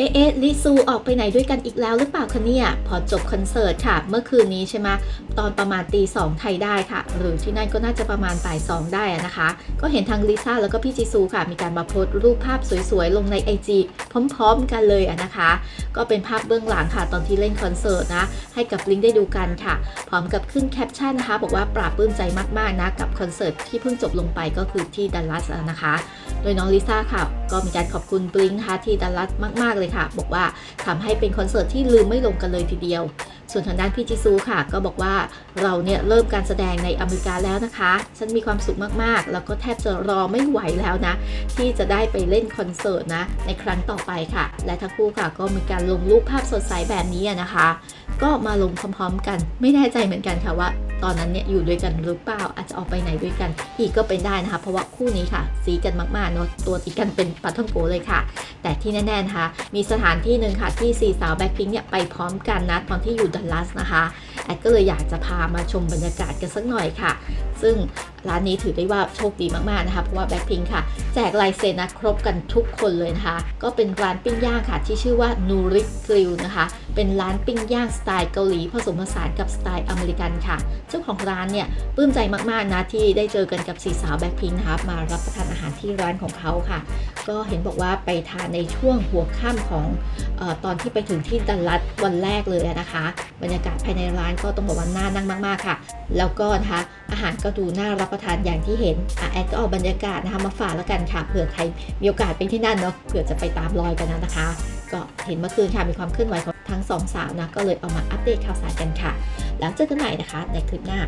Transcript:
เอะเอะลิซูออกไปไหนด้วยกันอีกแล้วหรือเปล่าคะเนี่ย พอจบคอนเสิร์ตค่ะ เมื่อคืนนี้ใช่ไหมตอนประมาณตีสองไทยได้ค่ะ หรือที่นั่นก็น่าจะประมาณบ่ายสองได้นะคะ ก็เห็นทางลิซ่าแล้วก็พี่จีซูค่ะ มีการมาโพสต์รูปภาพสวยๆ ลงใน IG พร้อมๆกันเลยนะคะ ก็เป็นภาพเบื้องหลังค่ะ ตอนที่เล่นคอนเสิร์ตนะ ให้กับลิงก์ได้ดูกันค่ะ พร้อมกับขึ้นแคปชั่นนะคะ บอกว่าปราบปลื้มใจมากๆนะกับคอนเสิร์ตที่เพิ่งจบลงไปก็คือที่ดัลลัสนะคะ โดยน้องลิซ่าค่ะ ก็มีการขอบคุณบลิงนะคะที่ดัลลัสมากๆเลยค่ะ บอกว่าทำให้เป็นคอนเสิร์ตที่ลืมไม่ลงกันเลยทีเดียว ส่วนทางด้านพี่จิซูค่ะ ก็บอกว่าเราเนี่ยเริ่มการแสดงในอเมริกาแล้วนะคะ ฉันมีความสุขมากๆ แล้วก็แทบจะรอไม่ไหวแล้วนะ ที่จะได้ไปเล่นคอนเสิร์ตนะ ในครั้งต่อไปค่ะ และทั้งคู่ค่ะ ก็มีการลงรูปภาพสดใสแบบนี้นะคะ ก็มาลงพร้อมๆ กัน ไม่แน่ใจเหมือนกันค่ะว่า ตอนนั้นเนี่ยอยู่ด้วยกันหรือเปล่าอาจจะออกไปไหนด้วยกัน อีกก็เป็นได้นะคะ เพราะว่าคู่นี้ค่ะซีกันมากๆเนาะตัวตีกันเป็นปาท่องโกเลยค่ะ แต่ที่แน่ๆนะคะมีสถานที่หนึ่งค่ะที่สี่สาวแบ็คพิงเนี่ยไปพร้อมกันนะตอนที่อยู่ดัลลัสนะคะแอดก็เลยอยากจะพามาชมบรรยากาศกันสักหน่อยค่ะ ซึ่งร้านนี้ถือได้ว่าโชคดีมากๆนะคะเพราะว่าแบ็คพิงค่ะแจกลายเซ็นนะครบกันทุกคนเลยนะคะ ก็เป็นร้านปิ้งย่างค่ะที่ชื่อว่านูริกกริลนะคะเป็นร้านปิ้งย่างสไตล์เกาหลีผสมผสานกับสไตล์อเมริกันค่ะ เจ้าของร้านเนี่ยปลื้มใจมากๆนะที่ได้เจอกันกับสีสาวแบ็คพิงนะคะมารับประทานอาหารที่ร้านของเขาค่ะ ก็เห็นบอกว่าไปทานในช่วงหัวค่ำของออตอนที่ไปถึงที่ดัลลัสวันแรกเลยนะคะ บรรยากาศภายในร้านก็ต้องบอกว่าน่านั่งมาก ๆ ค่ะ แล้วก็นะคะอาหารก็ดูน่ารับประทานอย่างที่เห็นอแอดก็เอาบรรยากาศนะคะมาฝากแล้วกันค่ะเผื่อใครมีโอกาสไปที่นั่นเนาะเผื่อจะไปตามรอยกันนะคะ ก็เห็นเมื่อคืนค่ะมีความเคลื่อนไหวของ ทั้งสองสาวนะก็เลยเอามาอัปเดตข่าวสารกันค่ะ แล้วเจอกันใหม่นะคะในคลิปหน้า